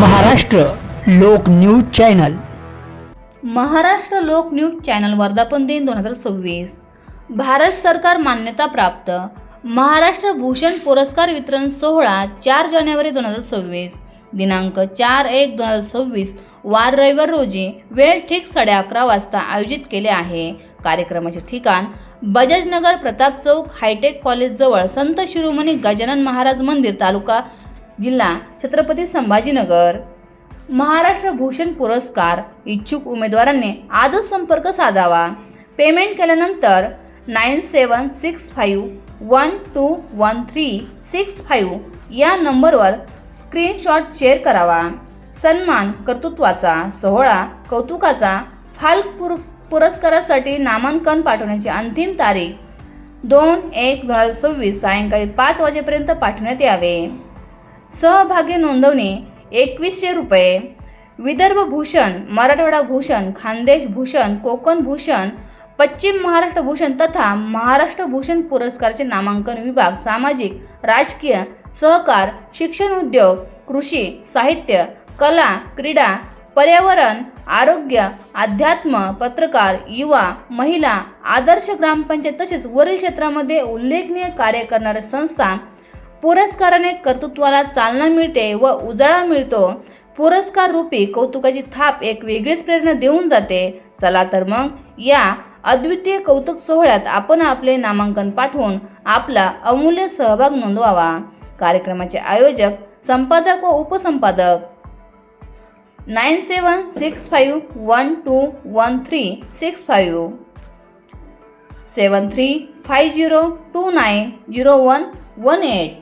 महाराष्ट्र लोक news channel. Maharashtra लोक news channel वर्धापन दिन दोन हजार सव्वीस. भारत सरकार मान्यता प्राप्त. महाराष्ट्र भूषण पुरस्कार वितरण सोहळा चार जानेवारी दोन हजार सव्वीस. दिनांक चार एक दोन हजार सव्वीस वार रविवार रोजी वेळ ठीक साडे अकरा वाजता आयोजित केले आहे. कार्यक्रमाचे ठिकाण बजाजनगर प्रताप चौक हायटेक कॉलेजजवळ संत शिरोमणी गजानन महाराज मंदिर तालुका जिल्हा छत्रपती संभाजीनगर. महाराष्ट्र भूषण पुरस्कार इच्छुक उमेदवारांनी आजच संपर्क साधावा. पेमेंट केल्यानंतर nine seven six five one two one three six five या नंबरवर स्क्रीनशॉट शेअर करावा. सन्मान कर्तृत्वाचा सोहळा कौतुकाचा फाल्क पुरस् पुरस्कारासाठी नामांकन पाठवण्याची अंतिम तारीख दोन एक दोन हजार सव्वीस सायंकाळी पाच वाजेपर्यंत पाठवण्यात यावे. सहभागी नोंदवणी एकवीसशे रुपये. विदर्भ भूषण मराठवाडा भूषण खानदेश भूषण कोकण भूषण पश्चिम महाराष्ट्र भूषण तथा महाराष्ट्र भूषण पुरस्कारचे नामांकन विभाग सामाजिक राजकीय सहकार शिक्षण उद्योग कृषी साहित्य कला क्रीडा पर्यावरण आरोग्य अध्यात्म पत्रकार युवा महिला आदर्श ग्रामपंचायत तसेच वरील क्षेत्रामध्ये उल्लेखनीय कार्य करणाऱ्या संस्था पुरस्काराने कर्तृत्वाला चालना मिळते व उजाळा मिळतो. पुरस्कार रूपी कौतुकाची थाप एक वेगळीच प्रेरणा देऊन जाते. चला तर मग या अद्वितीय कौतुक सोहळ्यात आपण आपले नामांकन पाठवून आपला अमूल्य सहभाग नोंदवावा. कार्यक्रमाचे आयोजक संपादक व उपसंपादक. Nine seven six five one two one three six five. Seven three five zero two nine zero one one eight.